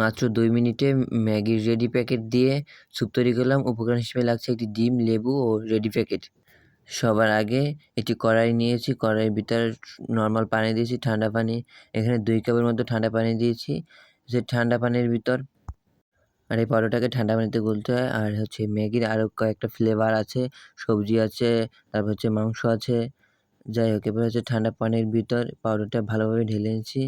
মাত্র দুই মিনিটে ম্যাগির রেডি প্যাকেট দিয়ে স্যুপ তৈরি করলাম। উপকরণ হিসেবে লাগছে একটি ডিম, লেবু ও রেডি প্যাকেট। সবার আগে একটি কড়াই নিয়েছি। কড়াইয়ের ভিতরে নর্মাল পানি দিয়েছি, ঠান্ডা পানি। এখানে দুই কাপের মতো ঠান্ডা পানি দিয়েছি। যে ঠান্ডা পানির ভিতর আর এই পরোটাকে ঠান্ডা পানিতে গুলতে হয়। আর হচ্ছে ম্যাগির আরও কয়েকটা ফ্লেভার আছে। সবজি আছে, তারপর হচ্ছে মাংস আছে। যাই হোক, এবার হচ্ছে ঠান্ডা পানির ভিতর পাউডারটা ভালোভাবে ঢেলে নিচ্ছি।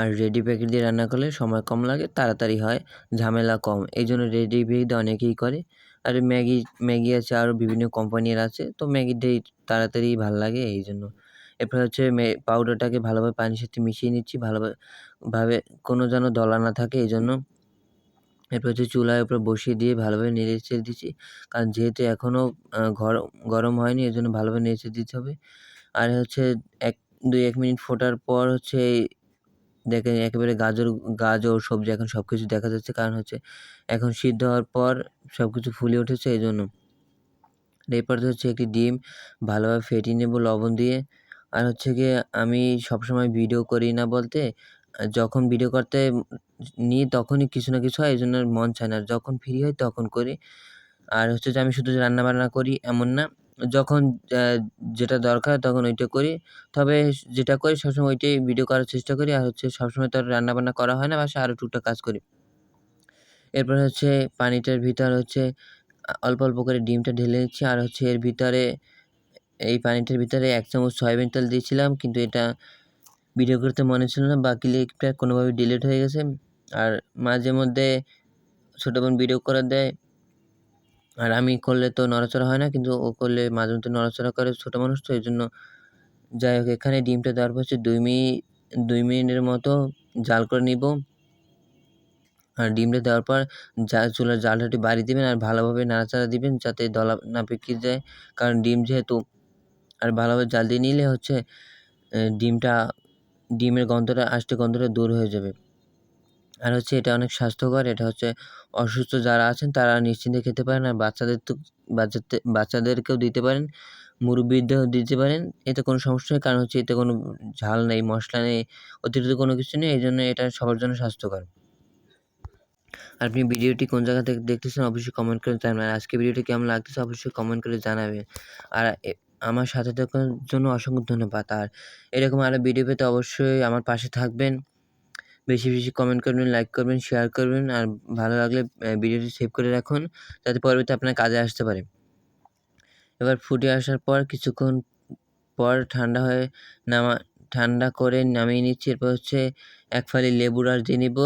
আর রেডি প্যাকেট দিয়ে রান্না করলে সময় কম লাগে, তাড়াতাড়ি হয়, ঝামেলা কম। এই জন্য রেডি প্যাকেট অনেকেই করে। আর ম্যাগি ম্যাগি আছে আরও বিভিন্ন কোম্পানির আছে, তো ম্যাগিটাই তাড়াতাড়ি ভালো লাগে এই জন্য। এরপর হচ্ছে পাউডারটাকে ভালোভাবে পানির সাথে মিশিয়ে নিচ্ছি, ভালোভাবে ভাবে কোনো যেন দলা না থাকে এই জন্য। এরপর হচ্ছে চুলার উপর বসিয়ে দিয়ে ভালোভাবে নেড়ে চেড়ে দিচ্ছি, কারণ যেহেতু এখনও গরম গরম হয়নি, এই জন্য ভালোভাবে নেড়ে চেড়ে দিতে হবে। আর হচ্ছে এক, দুই, এক মিনিট ফোটার পর হচ্ছে দেখেন একেবারে গাজর গাজর, সবজি এখন সব কিছু দেখা যাচ্ছে। কারণ হচ্ছে এখন সিদ্ধ হওয়ার পর সব কিছু ফুলে উঠেছে এই জন্য এরপর হচ্ছে একটি ডিম, ভালোভাবে ফেটিয়ে নেব লবণ দিয়ে। আর হচ্ছে গিয়ে আমি সবসময় ভিডিও করি না বলতে, যখন ভিডিও করতে নিই তখনই কিছু না কিছু হয় এই জন্য মন চায় না। যখন ফ্রি হয় তখন করি। আর হচ্ছে যে আমি শুধু রান্না বান্না করি এমন না। যখন যেটা দরকার তখন ওইটা করি। তবে যেটা করি সবসময় ওইটাই ভিডিও করার চেষ্টা করি। আর হচ্ছে সবসময় তো আর রান্নাবান্না করা হয় না বাসায় আরও টুকটাক কাজ করি। এরপর হচ্ছে পানিটার ভিতর হচ্ছে অল্প অল্প করে ডিমটা ঢেলে নিচ্ছি। আর হচ্ছে এর ভিতরে, এই পানিটার ভিতরে এক চামচ সয়াবিন তেল দিয়েছিলাম। কিন্তু এটা ভিডিও করতে মনে ছিল না। বা ক্লিপটা কোনোভাবে ডিলিট হয়ে গেছে। আর মাঝে মধ্যে ছোটো বোন ভিডিও করে দেয়। আর আমি করলে তো নড়াচড়া হয় না, কিন্তু ও করলে মাঝে মধ্যে নড়াচড়া করে ছোটো মানুষ, তো এই জন্য যাই হোক, এখানে ডিমটা দেওয়ার পর হচ্ছে দুই মিনিট দুই মিনিটের মতো জাল করে নিব। আর ডিমটা দেওয়ার পর যা চুলার জালটা একটু বাড়িয়ে দেবেন আর ভালোভাবে নাড়াচাড়া দিবেন যাতে দলা না পেকে যায়। কারণ ডিম যেহেতু, আর ভালোভাবে জাল দিয়ে নিলে হচ্ছে ডিমটা, ডিমের গন্ধটা আষ্টে গন্ধটা দূর হয়ে যাবে। আর হচ্ছে এটা অনেক স্বাস্থ্যকর, এটা হচ্ছে অসুস্থ যারা আছেন তারা নিশ্চিন্তে খেতে পারেন আর বাচ্চাদের তো বাচ্চাদের বাচ্চাদেরকেও দিতে পারেন, মুরব্বিদেরও দিতে পারেন, এতে কোনো সমস্যা নেই, কারণ হচ্ছে এতে কোনো ঝাল নেই, মশলা নেই, অতিরিক্ত কোনো কিছু নেই এই জন্য এটা সবার জন্য স্বাস্থ্যকর। আপনি ভিডিওটি কোন জায়গা থেকে দেখতেছেন অবশ্যই কমেন্ট করে জানাবেন আজকে ভিডিওটি কেমন লাগতেছে অবশ্যই কমেন্ট করে জানাবেন। আর আমার সাথে থাকার জন্য অসংখ্য ধন্যবাদ, আর এরকম আরও ভিডিও পেতে অবশ্যই আমার পাশে থাকবেন। বেশি বেশি কমেন্ট করবেন লাইক করবেন শেয়ার করবেন আর ভালো লাগলে ভিডিওটি সেভ করে রাখুন যাতে পরবর্তী আপনার কাজে আসতে পারে। এবার ফুটে আসার পর কিছুক্ষণ পর ঠান্ডা হয়ে নামা, ঠান্ডা করে নামিয়ে নিচ্ছি। এরপর হচ্ছে এক ফালি লেবুর রস দিয়ে নিব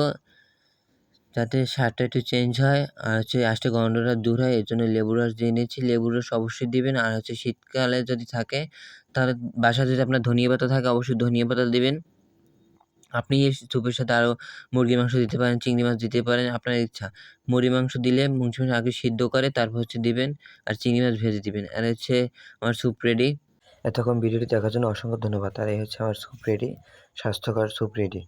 যাতে স্বাদটা একটু চেঞ্জ হয় আর হচ্ছে আষ্টে গন্ধটা দূর হয়, এর জন্য লেবুর রস দিয়ে নিচ্ছি। লেবুর রস অবশ্যই দিবেন আর হচ্ছে শীতকালে যদি থাকে তাহলে বাসায় যদি আপনার ধনিয়া পাতা থাকে অবশ্যই ধনিয়া পাতা দিবেন। আপনি এই স্যুপের সাথে আরও মুরগির মাংস দিতে পারেন, চিংড়ি মাছ দিতে পারেন, আপনার ইচ্ছা। মুরগি মাংস দিলে মুরগি মাংস আগে সিদ্ধ করে তারপর হচ্ছে দিবেন আর চিংড়ি মাছ ভেজে দিবেন। আর হচ্ছে আমার স্যুপ রেডি। এতক্ষণ ভিডিওটি দেখার জন্য অসংখ্য ধন্যবাদ। আর এই হচ্ছে আমার স্যুপ রেডি, স্বাস্থ্যকর স্যুপ রেডি।